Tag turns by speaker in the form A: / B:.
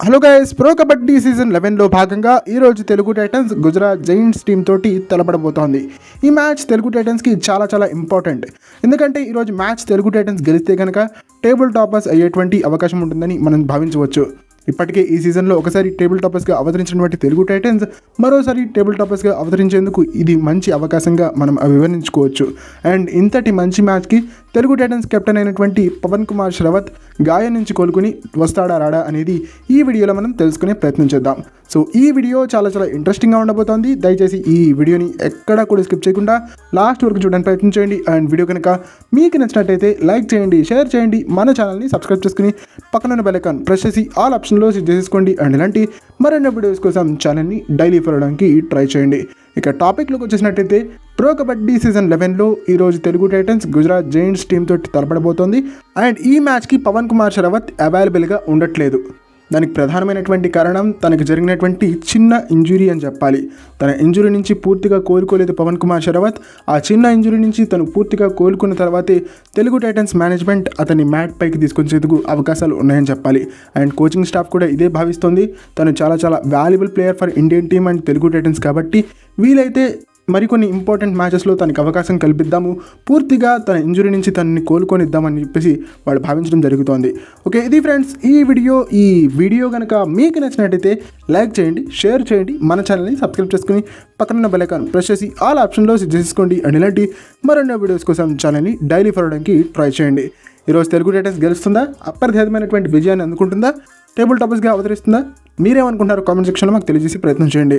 A: Hello guys pro kabaddi season లెవెన్లో భాగంగా ఈరోజు Telugu Titans Gujarat Giants team తోటి తలపడబోతోంది. ఈ మ్యాచ్ తెలుగు టైటన్స్కి చాలా చాలా ఇంపార్టెంట్ ఎందుకంటే ఈరోజు మ్యాచ్ తెలుగు టైటన్స్ గెలిస్తే కనుక టేబుల్ టాపర్స్ అయ్యేటువంటి అవకాశం ఉంటుందని మనం భావించవచ్చు. ఇప్పటికే ఈ సీజన్లో ఒకసారి టేబుల్ టాపర్స్గా అవతరించినటువంటి తెలుగు టైటన్స్ మరోసారి టేబుల్ టాపర్స్గా అవతరించేందుకు ఇది మంచి అవకాశంగా మనం వివరించుకోవచ్చు అండ్ ఇంతటి మంచి మ్యాచ్కి తెలుగు టైటన్స్ కెప్టెన్ అయినటువంటి పవన్ కుమార్ శ్రవత్ గాయం నుంచి కోలుకుని వస్తాడా రాడా అనేది ఈ వీడియోలో మనం తెలుసుకునే ప్రయత్నం చేద్దాం. సో ఈ వీడియో చాలా చాలా ఇంట్రెస్టింగ్గా ఉండబోతోంది. దయచేసి ఈ వీడియోని ఎక్కడా కూడా స్కిప్ చేయకుండా లాస్ట్ వరకు చూడడానికి ప్రయత్నం చేయండి. అండ్ వీడియో కనుక మీకు నచ్చినట్టయితే లైక్ చేయండి షేర్ చేయండి మన ఛానల్ని సబ్స్క్రైబ్ చేసుకుని పక్కన బెల్ ఐకాన్ ప్రెస్ చేసి ఆల్ ఆప్షన్లో సెట్ చేసుకోండి. అండ్ ఇలాంటి మరెన్నో వీడియోస్ కోసం ఛానల్ని డైలీ ఫాలో ట్రై చేయండి. ఇక టాపిక్లోకి వచ్చేసినట్టయితే ప్రో కబడ్డీ సీజన్ లెవెన్లో ఈరోజు Telugu Titans Gujarat Giants team తోటి తలపడబోతోంది. అండ్ ఈ మ్యాచ్కి పవన్ కుమార్ శరవత్ అవైలబుల్గా ఉండట్లేదు. దానికి ప్రధానమైనటువంటి కారణం తనకు జరిగినటువంటి చిన్న ఇంజురీ అని చెప్పాలి. తన ఇంజురీ నుంచి పూర్తిగా కోలుకోలేదు పవన్ కుమార్ శరవత్ ఆ చిన్న ఇంజురీ నుంచి తను పూర్తిగా కోలుకున్న తర్వాతే తెలుగు టైటన్స్ మేనేజ్మెంట్ అతన్ని మ్యాట్ పైకి తీసుకొచ్చేందుకు అవకాశాలు ఉన్నాయని చెప్పాలి. అండ్ కోచింగ్ స్టాఫ్ కూడా ఇదే భావిస్తోంది. తను చాలా చాలా valuable player for Indian team and Telugu Titans కాబట్టి వీలైతే మరికొన్ని ఇంపార్టెంట్ మ్యాచెస్లో తనకి అవకాశం కల్పిద్దాము. పూర్తిగా తన ఇంజురీ నుంచి తనని కోలుకొనిద్దామని చెప్పేసి వాళ్ళు భావించడం జరుగుతోంది. ఓకే ఇది ఫ్రెండ్స్ ఈ వీడియో ఈ వీడియో కనుక మీకు నచ్చినట్టయితే లైక్ చేయండి షేర్ చేయండి మన ఛానల్ని సబ్స్క్రైబ్ చేసుకుని పక్కన బెలైకాన్ ప్రెస్ చేసి ఆల్ ఆప్షన్లో సెట్ చేసుకోండి. అండ్ ఇలాంటి మరెన్నో వీడియోస్ కోసం ఛానల్ని డైలీ ఫరవడానికి ట్రై చేయండి. ఈరోజు తెలుగు టైటన్స్ గెలుస్తుందా? అప్రతిహతమైనటువంటి విజయాన్ని అందుకుంటుందా? టేబుల్ టాపర్స్గా అవతరిస్తుందా? మీరేమనుకుంటారో కామెంట్ సెక్షన్లో మాకు తెలియజేసి ప్రయత్నం చేయండి.